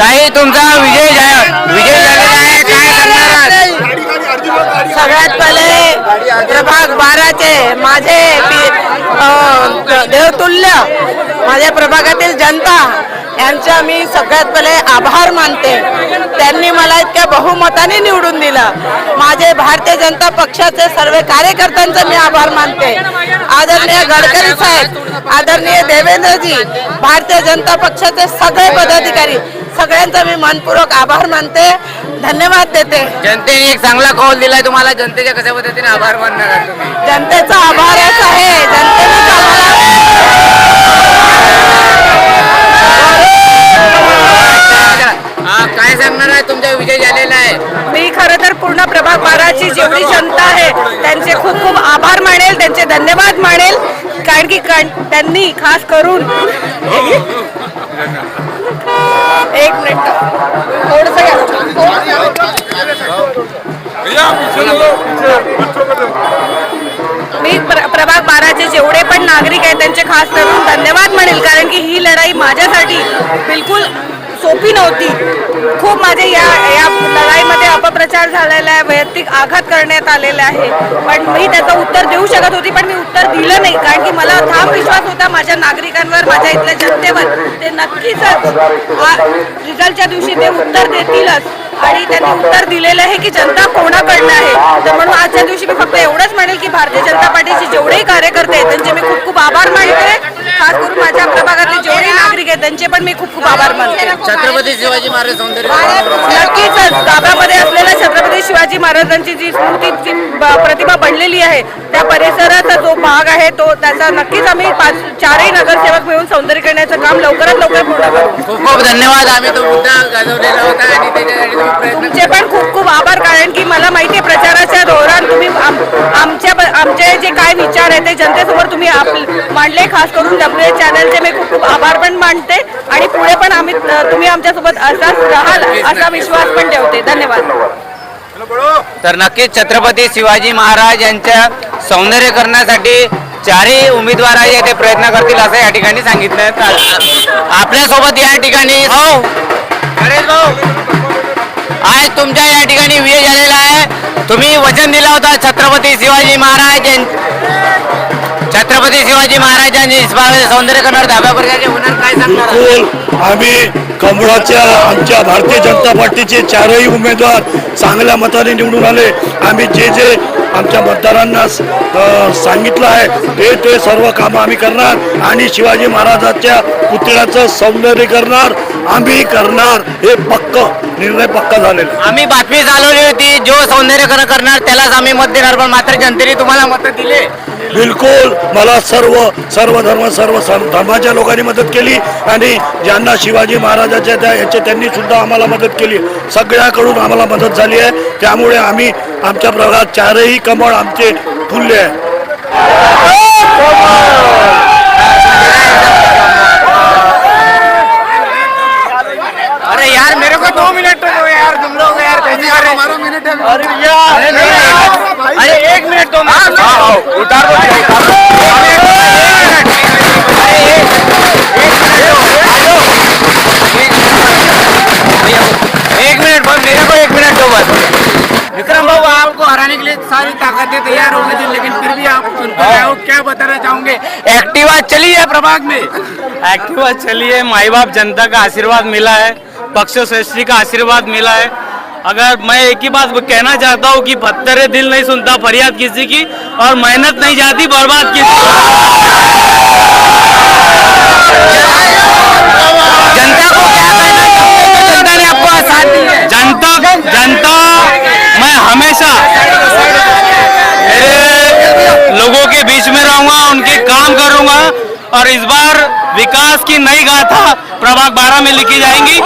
ताई तुमचा विजय झा- विजय झालेला आहे. काय आहात? सगळ्यात पहिले प्रभाग बाराचे माझे पि- अ, देवतुल्य माझ्या प्रभागातील जनता यांचा मी सगळ्यात पहिले आभार मानते. त्यांनी मला इतक्या बहुमताने निवडून दिलं. माझे भारतीय जनता पक्षाचे सर्व कार्यकर्त्यांचा मी आभार मानते. आदरणीय गडकरी साहेब आदरणीय देवेंद्रजी भारतीय जनता पक्षाचे सगळे पदाधिकारी सगळ्यांचा मी मनपूर्वक आभार मानते. धन्यवाद देते. जनतेने एक चांगला कौल दिलाय तुम्हाला. जनतेच्या कशा पद्धतीने आभार मानणार आहात तुम्ही? जनतेचा आभारच आहे. जनतेनेच हा, काय सांगणार आहे? तुमचा विजय झालेला आहे. मी खरं तर पूर्ण प्रभाग बाराची जेवढी जनता आहे त्यांचे खूप खूप आभार मानेल त्यांचे धन्यवाद मानेल. कारण की कण- त्यांनी खास करून एक मिनिट. थोडंसं मी प्र- प्रभाग बाराचे जेवढे पण नागरिक आहेत त्यांचे खास करून धन्यवाद म्हणेल कारण की ही लढाई माझ्यासाठी बिलकुल सोपी नव्हती खूप माझे या या लढाईमध्ये अपप्रचार झालेला आहे वैयक्तिक आघात करण्यात आलेला आहे. पण मी त्याचं उत्तर देऊ शकत होती पण मी उत्तर दिलं नाही. कारण की मला ठाम विश्वास होता माझ्या नागरिकांवर माझ्या इथल्या जनतेवर. ते नक्कीच रिझल्टच्या दिवशी ते उत्तर देतीलच. आणि त्यांनी उत्तर दिलेलं आहे की जनता कोणाकडनं आहे. तर म्हणून आजच्या दिवशी मी फक्त एवढंच म्हणेल की भारतीय जनता पार्टीचे जेवढेही कार्यकर्ते आहेत त्यांचे मी खूप खूप आभार मानते. खास करून माझ्या प्रभागातले जेवढे आहेत त्यांचे पण मी खूप खूप आभार मानते. छत्रपती शिवाजी महाराज सौंदर्य नक्कीच गावामध्ये असलेल्या छत्रपती शिवाजी महाराजांची जी स्मृतीची प्रतिमा बनलेली आहे त्या परिसराचा जो भाग आहे तो त्याचा नक्कीच आम्ही पाच चारही नगरसेवक मिळून सौंदर्यीकरणाचं काम लवकरात लवकर पूर्ण करू. खूप खूप धन्यवाद. आम्ही तो मुद्दा गाजवलेला होता आणि त्याच्यासाठी तुमचे पण खूप खूप आभार कारण की मला माहिती आहे प्रचाराच्या दौरान तुम्ही आम- आमच्या आमचे जे काय विचार आहे ते जनतेसमोर तुम्ही मांडले. खास करून डब्ल्यू चॅनलचे मी खूप खूप आभार पण म्हणते आणि पुढे पण आम्ही तुम्ही आमच्यासोबत असाच राहाल असा विश्वास पण ठेवते. धन्यवाद. तर नक्कीच छत्रपती शिवाजी महाराज यांच्या सौंदर्य करण्यासाठी चारही उमेदवार आहे ते प्रयत्न करतील असं या ठिकाणी सांगितलं आपल्यासोबत या ठिकाणी हो. गणेश भाऊ आज तुमच्या या ठिकाणी विजय झालेला आहे. तुम्ही वचन दिला होता छत्रपती शिवाजी महाराज यांच्या छत्रपती शिवाजी महाराजांनी सौंदर्य करणार दहाव्या वर्गाचे होणार काय सांगणार? बिलकुल आम्ही कमळाच्या आमच्या भारतीय जनता पार्टीचे चारही उमेदवार चांगल्या मताने निवडून आले. आम्ही जे जे आमच्या मतदारांना सांगितलं आहे ते ते सर्व कामं आम्ही करणार आणि शिवाजी महाराजांच्या पुतळ्याचं सौंदर्य करणार आम्ही करणार हे पक्क निर्णय पक्का झालेला. आम्ही बातमी चालवली होती जो सौंदर्यकरण करणार त्यालाच आम्ही मत देणार पण मात्र जनतेने तुम्हाला मत दिले. बिलकुल मला सर्व सर्व धर्म सर्व धर्माच्या लोकांनी मदत केली आणि ज्यांना शिवाजी महाराजाच्या त्या याचे त्यांनी सुद्धा आम्हाला मदत केली. सगळ्याकडून आम्हाला मदत झाली आहे. त्यामुळे आम्ही आमच्या प्रभागात चारही कमळ आमचे फुलले आहे अरे यार मेरे को दो मिनट यार तुम लोग यार है। अरे यार मिनट उतार दो। एक मिनट बस मेरे को एक मिनट दो बस। विक्रम बाबू आपको हराने के लिए सारी ताकतें तैयार हो गई थी लेकिन फिर भी आप चुन कर क्या बताना चाहोगे? एक्टिवा चली है प्रभाग में। एक्टिवा चलिए माई बाप जनता का आशीर्वाद मिला है पक्ष श्रेष्ठी का आशीर्वाद मिला है। अगर मैं एक ही बात कहना चाहता हूँ कि पत्थर दिल नहीं सुनता, फरियाद किसी की, और मेहनत नहीं जाती, बर्बाद किसी जनता को क्या जनता ने आपको है। जनता जनता, मैं हमेशा मेरे लोगों के बीच में रहूँगा, उनके काम करूँगा, और इस बार विकास की नई गाथा प्रभाग बारह में लिखी जाएँगी।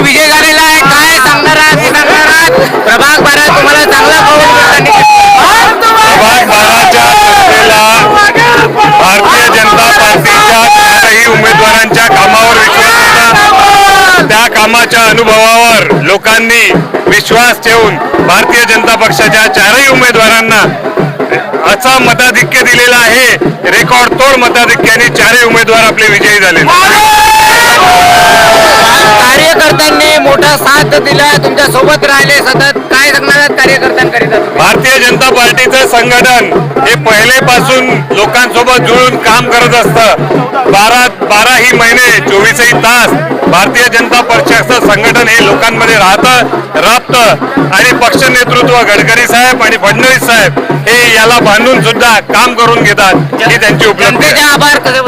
विजय झालेला आहे. काय सांगणार आहात सांगणार आहात प्रभाग बारा तुम्हाला चांगला प्रभाग बाराच्या भारतीय जनता पार्टीच्या चारही उमेदवारांच्या कामावर विश्वास होता. त्या कामाच्या अनुभवावर लोकांनी विश्वास ठेवून भारतीय जनता पक्षाच्या चारही उमेदवारांना असा मताधिक्य दिलेला आहे. भरपूर मताधिक्याने चारही उमेदवार आपले विजयी झाले मोठा साथ दिला तुमच्यासोबत राहिले सतत. काय सांगणार कार्यकर्त्यांकरिता तुम्ही? भारतीय जनता पार्टीचं संघटन हे पहिलेपासून लोकांसोबत जुळून काम करत असतं. बारा बाराही महिने चोवीसही तास भारतीय जनता पक्षाचं संघटन हे लोकांमध्ये राहतं राबतं. आणि पक्ष नेतृत्व गडकरी साहेब आणि फडणवीस साहेब हे याला बांधून सुद्धा काम करून घेतात. ही त्यांची उपलब्धी आहे. जनतेचे आभार कसे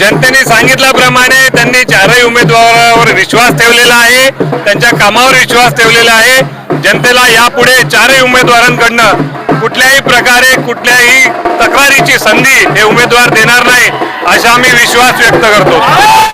जनतेने सांगितल्याप्रमाणे त्यांनी चारही उमेदवारावर विश्वास ठेवलेला आहे त्यांच्या कामावर विश्वास ठेवलेला आहे. जनतेला यापुढे चारही उमेदवारांकडनं कुठल्याही प्रकारे कुठल्याही तक्रारीची संधी हे उमेदवार देणार नाही असा आम्ही विश्वास व्यक्त करतो.